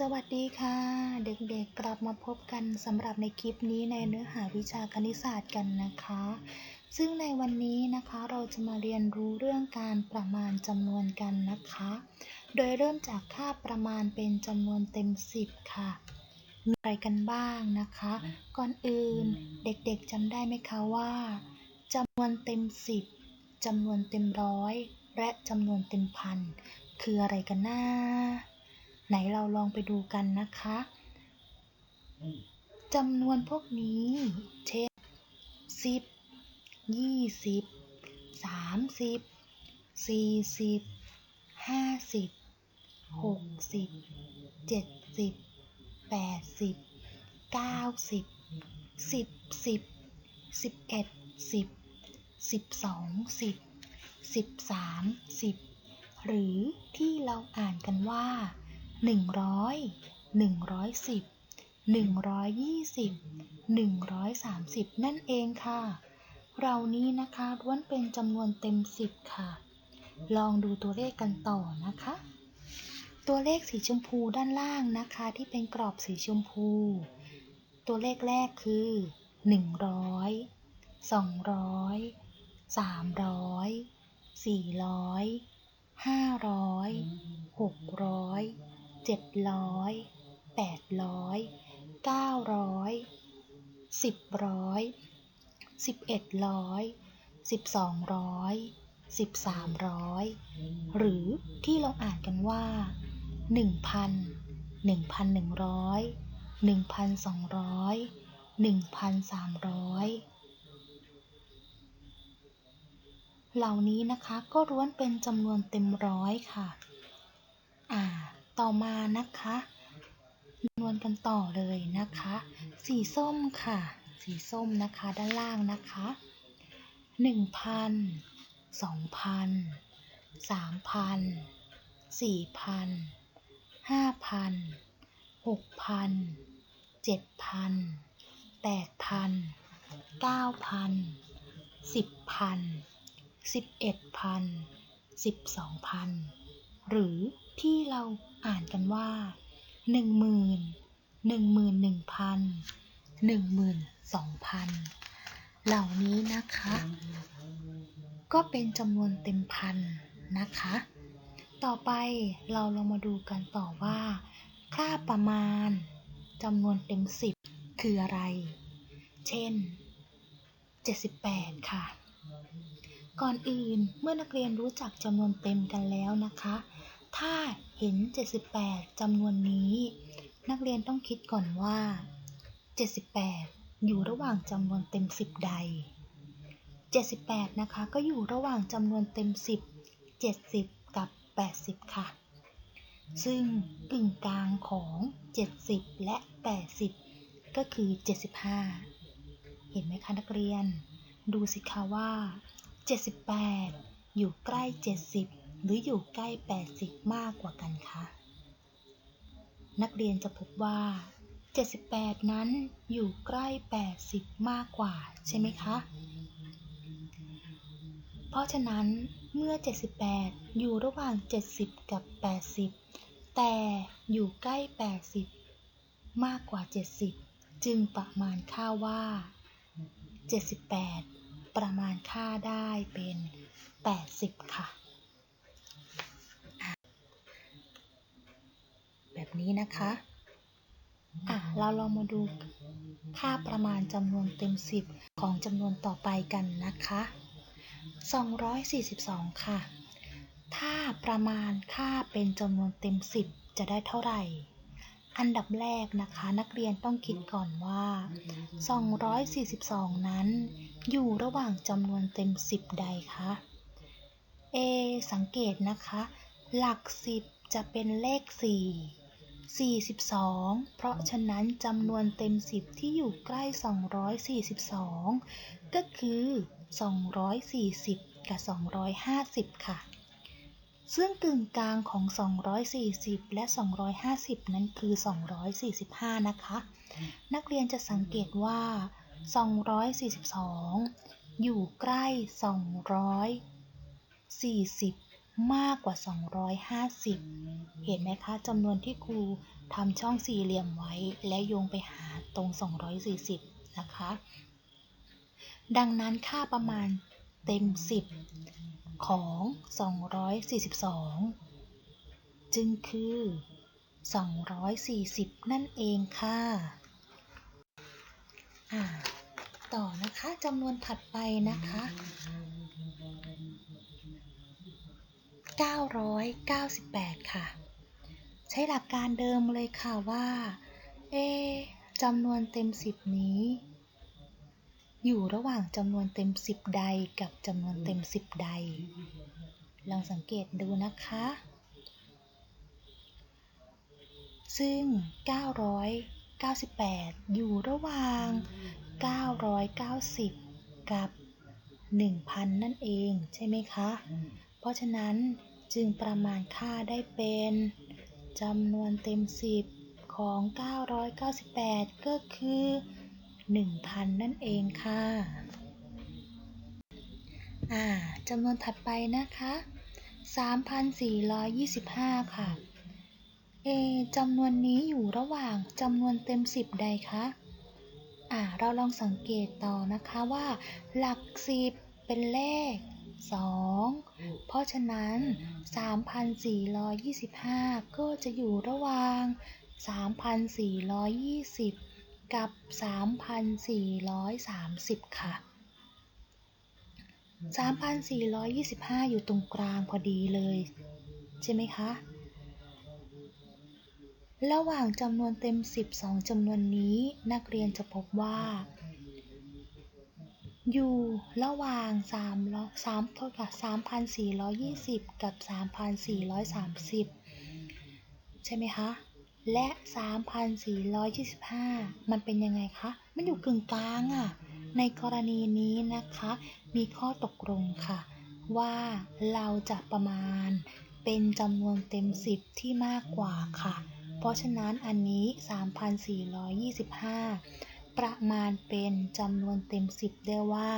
สวัสดีค่ะ เด็กๆกลับมาพบกันสำหรับในคลิปนี้ในเนื้อหาวิชาคณิตศาสตร์กันนะคะ ซึ่งในวันนี้นะคะเราจะมาเรียนรู้เรื่องการประมาณจำนวนกันนะคะ โดยเริ่มจากค่าประมาณเป็นจำนวนเต็ม 10 ค่ะมีอะไรกันบ้างนะคะ ก่อนอื่นเด็กๆจำได้ไหมคะว่าจำนวนเต็ม 10จำนวนเต็มร้อยและจำนวนเต็มพันคืออะไรกันนะ ไหนเราลองไปดูกันนะคะจำนวนพวกนี้ เช่นสิบยี่สิบสามสิบสี่สิบห้าสิบหกสิบเจ็ดสิบแปดสิบเก้าสิบสิบสิบสิบเอ็ดสิบสิบสองสิบสิบสามสิบหรือที่เราอ่านกันว่า หนึ่งร้อยหนึ่งร้อยสิบหนึ่งร้อยยี่สิบหนึ่งร้อยสามสิบนั่นเองค่ะ เรานี้นะคะล้วนเป็นจำนวนเต็มสิบค่ะ ลองดูตัวเลขกันต่อนะคะ ตัวเลขสีชมพูด้านล่างนะคะ ที่เป็นกรอบสีชมพู ตัวเลขแรกคือหนึ่งร้อยสองร้อยสามร้อยสี่ร้อยห้าร้อยหกร้อย เจ็ดร้อยแปดร้อยเก้าร้อยสิบร้อยสิบเอ็ดร้อยสิบสองร้อยสิบสามร้อยหรือที่เราอ่านกันว่าหนึ่งพันหนึ่งพันหนึ่งร้อยหนึ่งพันสองร้อยหนึ่งพันสามร้อยเหล่านี้นะคะก็ล้วนเป็นจำนวนเต็มร้อยค่ะ ต่อมานะคะนวณกันต่อเลยนะคะ สีส้มค่ะ สีส้มนะคะด้านล่างนะคะหนึ่งพันสองพันสามพันสี่พันห้าพันหกพันเจ็ดพันแปดพันเก้าพันสิบพันสิบเอ็ดพันสิบสองพัน หรือที่เราอ่านกันว่าหนึ่งหมื่นหนึ่งหมื่นหนึ่งพันหนึ่งหมื่นสองพันเหล่านี้นะคะ ก็เป็นจำนวนเต็มพันนะคะ ต่อไปเราลองมาดูกันต่อว่า ค่าประมาณจำนวนเต็มสิบคืออะไร เช่น 78 ค่ะ ก่อนอื่นเมื่อนักเรียนรู้จักจำนวนเต็มกันแล้วนะคะ ถ้าเห็น 78 จำนวนนี้ นักเรียนต้องคิดก่อนว่า 78 อยู่ระหว่างจำนวนเต็ม 10 ใด 78 นะคะ ก็อยู่ระหว่างจำนวนเต็ม 10 70 กับ 80 ค่ะ ซึ่งกึ่งกลางของ 70 และ 80 ก็คือ 75 เห็นไหมคะนักเรียน ดูสิคะว่า 78 อยู่ใกล้ 70 หรืออยู่ใกล้ 80 มากกว่ากันคะนักเรียนจะพบว่า 78 นั้นอยู่ใกล้ 80 มากกว่าใช่ไหมคะ เพราะฉะนั้นเมื่อ 78 อยู่ระหว่าง 70 กับ 80 แต่อยู่ใกล้ 80 มากกว่า 70 จึงประมาณค่าว่า 78 ประมาณค่าได้เป็น 80 ค่ะ แบบ นี้นะคะ อะ เราลองมาดูค่าประมาณจำนวนเต็ม 10 ของจำนวนต่อไปกันนะคะ 242 ค่ะ ถ้าประมาณค่าเป็นจำนวนเต็ม 10 จะได้เท่าไหร่ อันดับแรกนะคะ นักเรียนต้องคิดก่อนว่า 242 นั้น อยู่ระหว่างจำนวนเต็ม 10 ใดคะ A สังเกตนะคะ หลัก 10 จะเป็นเลข 4 42 เพราะฉะนั้นจำนวนเต็ม 10 ที่อยู่ใกล้ 242 ก็คือ 240 กับ 250 ค่ะ ซึ่งกึ่งกลางของ 240 และ 250 นั้นคือ 245 นะคะ นักเรียนจะสังเกตว่า 242 อยู่ใกล้ 240 มากกว่า 250 เห็นไหมคะจำนวนที่ครูทำช่องสี่เหลี่ยมไว้ และโยงไปหาตรง 240 นะคะ ดังนั้นค่าประมาณเต็ม 10 ของ 242 จึงคือ 240 นั่นเองค่ะต่อนะคะจำนวนถัดไปนะคะ 998 ค่ะ ใช้หลักการเดิมเลยค่ะว่า เอจำนวนเต็ม 10 นี้ อยู่ระหว่างจำนวนเต็ม 10 ใดกับจำนวนเต็ม 10 ใด ลองสังเกตดูนะคะ ซึ่ง 998 อยู่ระหว่าง 990 กับ 1,000 นั่นเองใช่ไหมคะ เพราะฉะนั้น จึงประมาณค่าได้เป็นจำนวนเต็ม 10 ของ 998 ก็คือ 1,000 นั่นเองค่ะ อ่าจำนวนถัดไปนะคะ 3,425 ค่ะ เอจำนวนนี้อยู่ระหว่างจำนวนเต็ม 10 ใดคะ อ่า เราลองสังเกตต่อนะคะว่า หลัก 10 เป็นเลข 2 เพราะฉะนั้น 3,425 ก็จะอยู่ระหว่าง 3,420 กับ 3,430 ค่ะ 3,425 อยู่ตรงกลางพอดีเลย ใช่ไหมคะ ระหว่างจำนวนเต็ม12จำนวนนี้นักเรียนจะพบว่า อยู่ระหว่าง3 3โทษค่ะ3,420 กับ 3,430 ใช่ไหมคะ และ 3,425 มันเป็นยังไงคะ มันอยู่กึ่งกลางอะในกรณีนี้นะคะ มีข้อตกลงค่ะ ว่าเราจะประมาณเป็นจำนวนเต็ม 10 ที่มากกว่าค่ะ เพราะฉะนั้นอันนี้ 3,425 ประมาณเป็นจำนวนเต็ม10ได้ว่า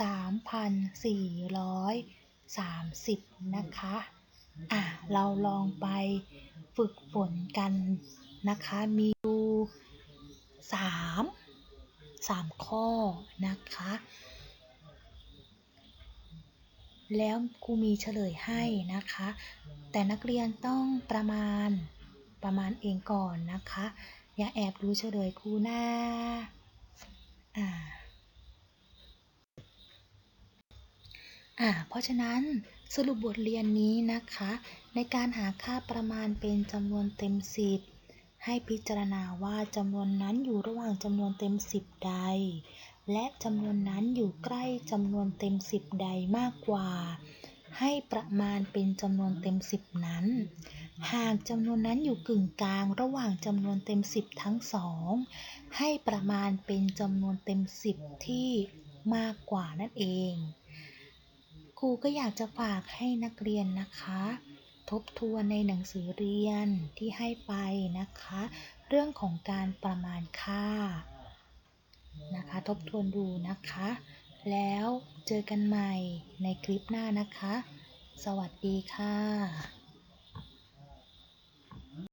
3,430 นะคะ อะ เราลองไปฝึกฝนกันนะคะ มีอยู่3 3ข้อนะคะ แล้วครูมีเฉลยให้นะคะ แต่นักเรียนต้องประมาณประมาณเองก่อนนะคะ อย่าแอบดูเฉลยครูนะอ่าอ่าเพราะฉะนั้นสรุปบทเรียนนี้นะคะ ในการหาค่าประมาณเป็นจำนวนเต็ม 10 ให้พิจารณาว่าจำนวนนั้นอยู่ระหว่างจำนวนเต็ม 10 ใด และจำนวนนั้นอยู่ใกล้จำนวนเต็ม 10 ใดมากกว่า ให้ประมาณเป็นจำนวนเต็ม 10 นั้น หากจำนวนนั้นอยู่กึ่งกลางระหว่างจำนวนเต็ม 10 ทั้งสองให้ประมาณเป็นจำนวนเต็ม 10 ที่มากกว่านั่นเองครูก็อยากจะฝากให้นักเรียนนะคะ ทบทวนในหนังสือเรียนที่ให้ไปนะคะ เรื่องของการประมาณค่านะคะ ทบทวนดูนะคะ แล้วเจอกันใหม่ในคลิปหน้านะคะ สวัสดีค่ะ